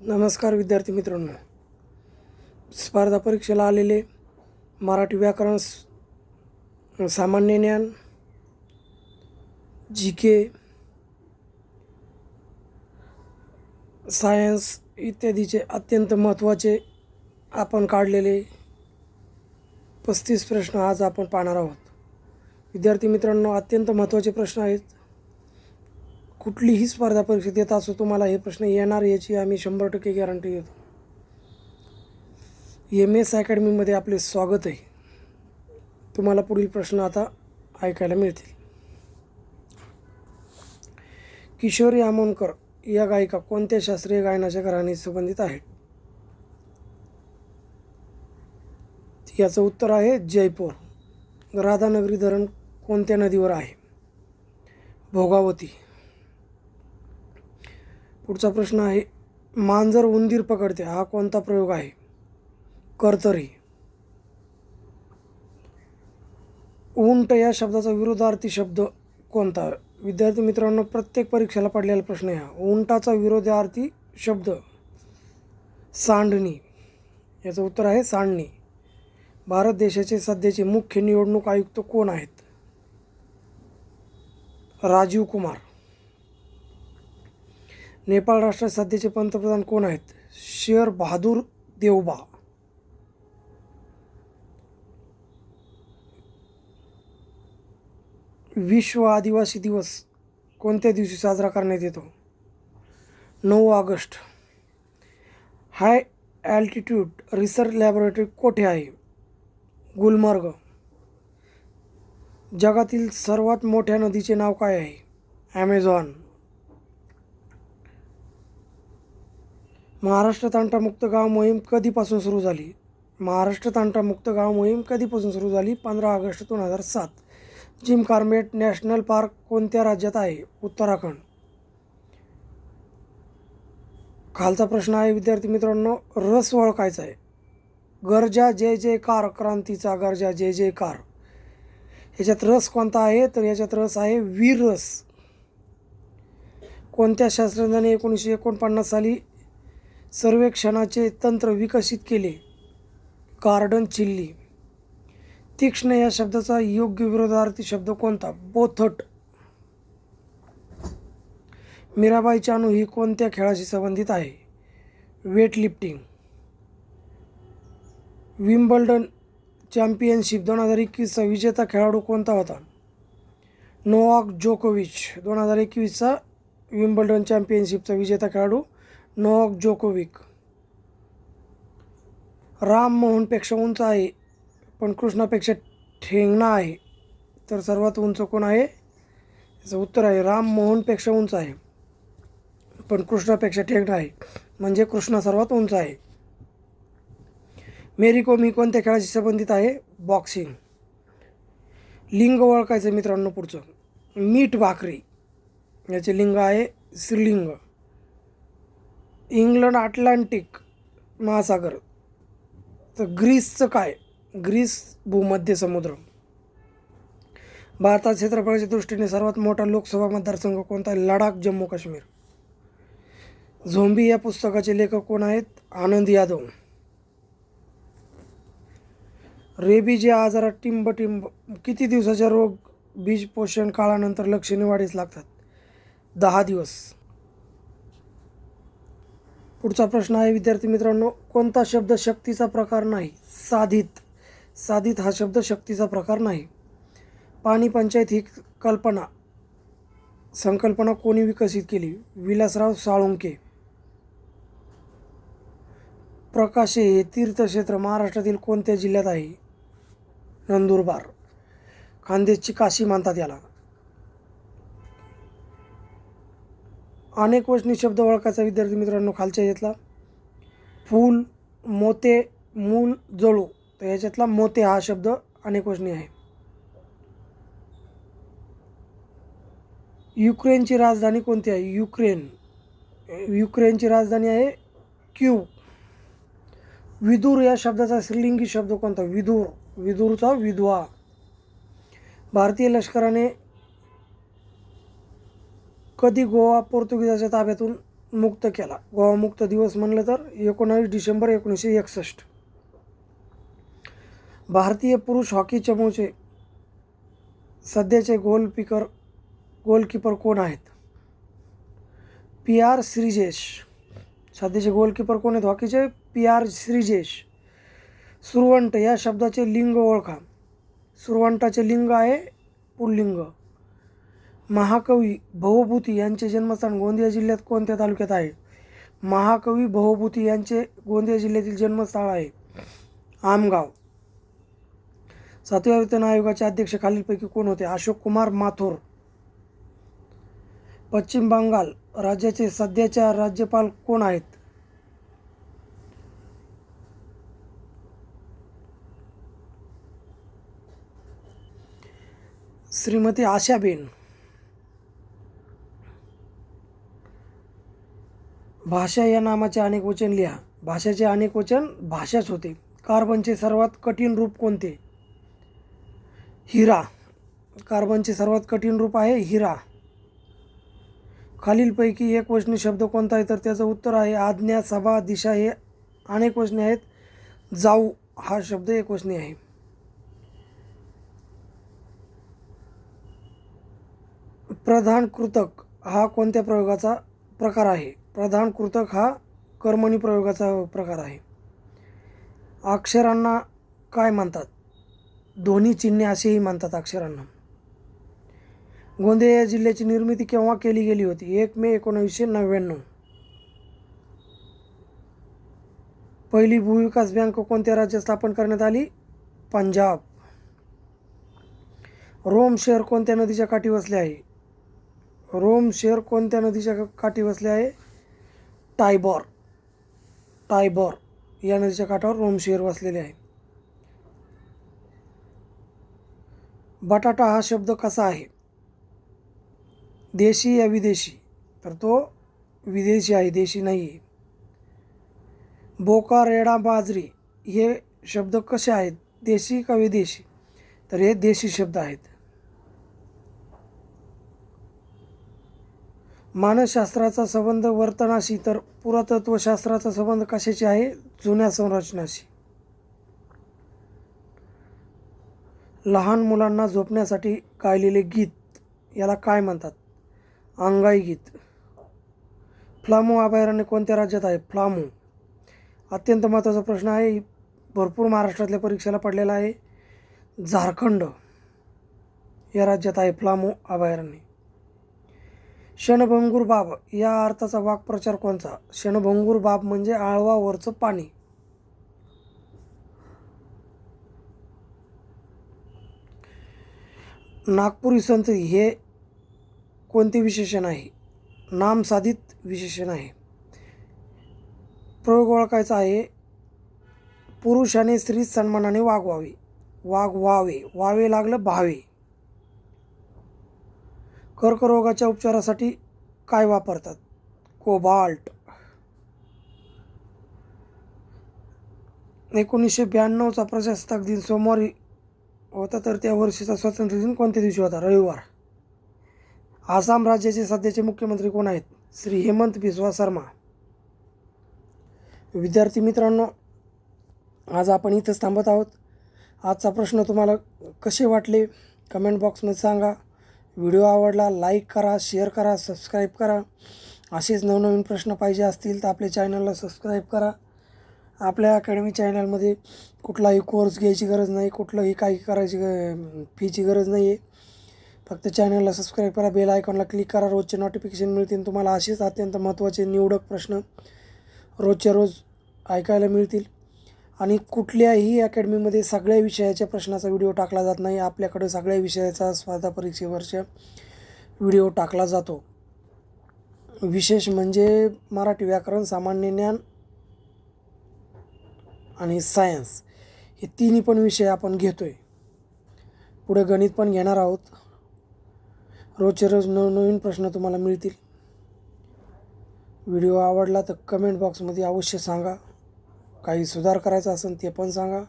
नमस्कार विद्यार्थी मित्रांनो. स्पर्धा परीक्षेला आलेले मराठी व्याकरण सामान्य ज्ञान जी के सायन्स इत्यादीचे अत्यंत महत्त्वाचे आपण काढलेले पस्तीस प्रश्न आज आपण पाहणार आहोत. विद्यार्थी मित्रांनो अत्यंत महत्त्वाचे प्रश्न आहेत. कुठलीही स्पर्धा परीक्षेत येत असो तुम्हाला हे प्रश्न येणार याची आम्ही शंभर टक्के गॅरंटी देतो. एम एस अकॅडमीमध्ये आपले स्वागत आहे. तुम्हाला पुढील प्रश्न आता ऐकायला मिळतील. किशोरी आमोणकर या गायिका कोणत्या शास्त्रीय गायनाच्या घराने संबंधित आहेत? याचं उत्तर आहे जयपूर. राधानगरी धरण कोणत्या नदीवर आहे? भोगावती. पुढचा प्रश्न आहे मांजर उंदीर पकडते हा कोणता प्रयोग आहे? कर्तरी. उंट या शब्दाचा विरोधार्थी शब्द कोणता? विद्यार्थी मित्रांनो प्रत्येक परीक्षेला पडलेला प्रश्न आहे हा. उंटाचा विरोधार्थी शब्द सांडणी. याचं उत्तर आहे सांडणी. भारत देशाचे सध्याचे मुख्य निवडणूक आयुक्त कोण आहेत? राजीव कुमार. नेपाळ राष्ट्रात सध्याचे पंतप्रधान कोण आहेत? शेर बहादूर देवबा. विश्व आदिवासी दिवस कोणत्या दिवशी साजरा करण्यात येतो? नऊ August. High altitude research laboratory कोठे आहे? गुलमर्ग. जगातील सर्वात मोठ्या नदीचे नाव काय आहे? ॲमेझॉन महाराष्ट्र तांटामुक्त गाव मोहीम कधीपासून सुरू झाली? महाराष्ट्र तांटामुक्त गाव मोहीम कधीपासून सुरू झाली? पंधरा ऑगस्ट दोन हजार सात. जिम कार्मेट नॅशनल पार्क कोणत्या राज्यात आहे? उत्तराखंड. खालचा प्रश्न आहे विद्यार्थी मित्रांनो रस ओळखायचा आहे. गरजा जय जयकार क्रांतीचा गरजा जय जयकार. याच्यात रस कोणता आहे? तर याच्यात रस आहे वीर रस. कोणत्या शास्त्रज्ञाने एकोणीसशे एकोणपन्नास साली सर्वेक्षणाचे तंत्र विकसित केले. Garden chilli. तीक्ष्ण या शब्दाचा योग्य विरोधार्थी शब्द कोणता? बोथट. मीराबाई चानू ही कोणत्या खेळाशी संबंधित आहे? वेटलिफ्टिंग. विम्बल्डन चॅम्पियनशिप दोन हजार एकवीसचा विजेता खेळाडू कोणता होता? नोवाक जोकोविच दोन हजार एकवीसचा विम्बल्डन चॅम्पियनशिपचा विजेता खेळाडू नोवाक जोकोविक. राम मोहनपेक्षा उंच आहे पण कृष्णापेक्षा ठेंगणा आहे. तर सर्वात उंच कोण आहे? याचं उत्तर आहे राम मोहनपेक्षा उंच आहे पण कृष्णापेक्षा ठेंगणा आहे. म्हणजे कृष्णा सर्वात उंच आहे. मेरी कोम ही कोणत्या खेळाशी संबंधित आहे? बॉक्सिंग. लिंग ओळखायचं मित्रांनो पुढचं. मीठ भाकरी. याचे लिंग आहे श्रीलिंग इंग्लंड अटलांटिक महासागर. तर ग्रीसचं काय? ग्रीस भूमध्य समुद्र. भारतात क्षेत्रफळाच्या दृष्टीने सर्वात मोठा लोकसभा मतदारसंघ कोणता? आहे लडाख जम्मू काश्मीर. झोंबी या पुस्तकाचे लेखक कोण आहेत? आनंद यादव. रेबीज या आजारात टिंब किती दिवसाच्या रोग बीज पोषण काळानंतर लक्षणे वाढीस लागतात? दहा दिवस. पुढचा प्रश्न आहे विद्यार्थी मित्रांनो कोणता शब्द शक्तीचा प्रकार नाही? साधित. साधित हा शब्द शक्तीचा प्रकार नाही. पाणी पंचायत ही कल्पना संकल्पना कोणी विकसित केली? विलासराव साळुंके प्रकाशे हे तीर्थक्षेत्र महाराष्ट्रातील कोणत्या जिल्ह्यात आहे? नंदुरबार. खानदेशची काशी मानतात याला. अनेक वचनी शब्द ओळखायचा विद्यार्थी मित्रांनो खालच्या याच्यातला फूल मोते मूल जळू. तर याच्यातला मोते हा शब्द अनेक वचनी आहे. युक्रेनची राजधानी कोणती आहे? युक्रेन. युक्रेनची राजधानी आहे क्यू. विदूर या शब्दाचा श्रीलिंगी शब्द कोणता? विदूर. विदूरचा विधवा. भारतीय लष्कराने कधी गोवा पोर्तुगीजाच्या ताब्यातून मुक्त केला. गोवा मुक्त दिवस म्हणलं तर एकोणावीस डिसेंबर एकोणीसशे एकसष्ट. भारतीय पुरुष हॉकी चमूचे सध्याचे गोलपीकर गोलकीपर कोण आहेत? P R Sreejesh. सध्याचे गोलकीपर कोण आहेत हॉकीचे? P R Sreejesh. सुरवंट या शब्दाचे लिंग ओळखा. सुरवंटाचे लिंग आहे पुल्लिंग. महाकवी भवभूती यांचे जन्मस्थान गोंदिया जिल्ह्यात कोणत्या तालुक्यात आहे? महाकवी भवभूती यांचे गोंदिया जिल्ह्यातील जन्मस्थळ आहे आमगाव. सातव्या वेतन आयोगाचे अध्यक्ष खालीलपैकी कोण होते? अशोक कुमार माथुर. पश्चिम बंगाल राज्याचे सध्याच्या राज्यपाल कोण आहेत? श्रीमती आशाबेन. भाषा या नामाचे अनेक वचन लिहा. भाषेचे अनेक वचन भाषाच होते. कार्बनचे सर्वात कठीण रूप कोणते? हिरा. कार्बनचे सर्वात कठीण रूप आहे हिरा. खालीलपैकी एक वचनी शब्द कोणता आहे? तर त्याचं उत्तर आहे आज्ञा सभा दिशा हे अनेक वचने आहेत. जाऊ हा शब्द एक वचनी आहे. प्रधान कृतक हा कोणत्या प्रयोगाचा? प्रकार आहे. प्रधान कृतक हा कर्मणी प्रयोगाचा प्रकार आहे. अक्षरांना काय म्हणतात दोन्ही चिन्हे असेही म्हणतात अक्षरांना. गोंदिया या जिल्ह्याची निर्मिती केव्हा केली गेली होती? एक मे एकोणावीसशे नव्याण्णव. पहिली भूविकास बँक कोणत्या राज्यात स्थापन करण्यात आली? पंजाब. रोम शहर कोणत्या नदीच्या काठी वसले आहे? रोम शहर कोणत्या नदीच्या काठी वसले आहे? टायबॉर. टायबॉर या नदीच्या काठावर रोम शहर वसलेले आहे. बटाटा हा शब्द कसा आहे? देशी या विदेशी? तर तो विदेशी आहे देशी नाही आहे बोका रेडा बाजरी हे शब्द कसे आहेत? देशी का विदेशी? तर हे देशी शब्द आहेत. मानसशास्त्राचा संबंध वर्तनाशी तर पुरातत्वशास्त्राचा संबंध कशाशी आहे? जुन्या संरचनाशी. लहान मुलांना झोपण्यासाठी गायलेले गीत याला काय म्हणतात? अंगाई गीत. फ्लामो अभयारण्य कोणत्या राज्यात आहे? फ्लामो. अत्यंत महत्त्वाचा प्रश्न आहे. भरपूर महाराष्ट्रातल्या परीक्षेला पडलेला आहे. झारखंड या राज्यात आहे फ्लामो अभयारण्य. क्षणभंगूर बाब या अर्थाचा वाक्प्रचार कोणता? क्षणभंगूर बाब म्हणजे आळवावरचं पाणी. नागपुरी संत हे कोणते विशेषण आहे? नामसाधित विशेषण आहे. प्रयोग ओळखायचा आहे. पुरुषाने स्त्री सन्मानाने वागवावे. वागवावे. वावे लागलं भावे. कर्करोगाच्या उपचारासाठी काय वापरतात? कोबाल्ट. एकोणीसशे ब्याण्णवचा प्रजासत्ताक दिन सोमवारी होता तर त्या वर्षीचा स्वातंत्र्य दिन कोणत्या दिवशी होता? रविवार. आसाम राज्याचे सध्याचे मुख्यमंत्री कोण आहेत? श्री हेमंत बिस्वा शर्मा विद्यार्थी मित्रांनो आज आपण इथंच थांबत आहोत. आजचा प्रश्न तुम्हाला कसे वाटले? कमेंट बॉक्समध्ये सांगा. व्हिडिओ आवडला लाईक करा शेअर करा सबस्क्राईब करा. असेच नवनवीन प्रश्न पाहिजे असतील तर आपल्या चॅनलला सबस्क्राईब करा. आपल्या अकॅडमी चॅनलमध्ये कुठलाही कोर्स घ्यायची गरज नाही कुठलंही काही करायची ग फीची गरज नाही आहे फक्त चॅनलला सबस्क्राईब करा बेल आयकॉनला क्लिक करा रोजचे नोटिफिकेशन मिळतील तुम्हाला. असेच अत्यंत महत्त्वाचे निवडक प्रश्न रोजच्या रोज ऐकायला मिळतील. आणि कुठल्याही अकॅडमीमध्ये सगळ्या विषयाच्या प्रश्नाचा व्हिडिओ टाकला जात नाही. आपल्याकडे सगळ्या विषयाचा स्पर्धा परीक्षेवरच्या व्हिडिओ टाकला जातो. विशेष म्हणजे मराठी व्याकरण सामान्य ज्ञान आणि सायन्स हे तिन्ही पण विषय आपण घेतो आहे पुढे गणित पण घेणार आहोत. रोजचे रोज नवनवीन प्रश्न तुम्हाला मिळतील. व्हिडिओ आवडला तर कमेंट बॉक्समध्ये अवश्य सांगा. काही सुधार करायचा असेल ते पण सांगा.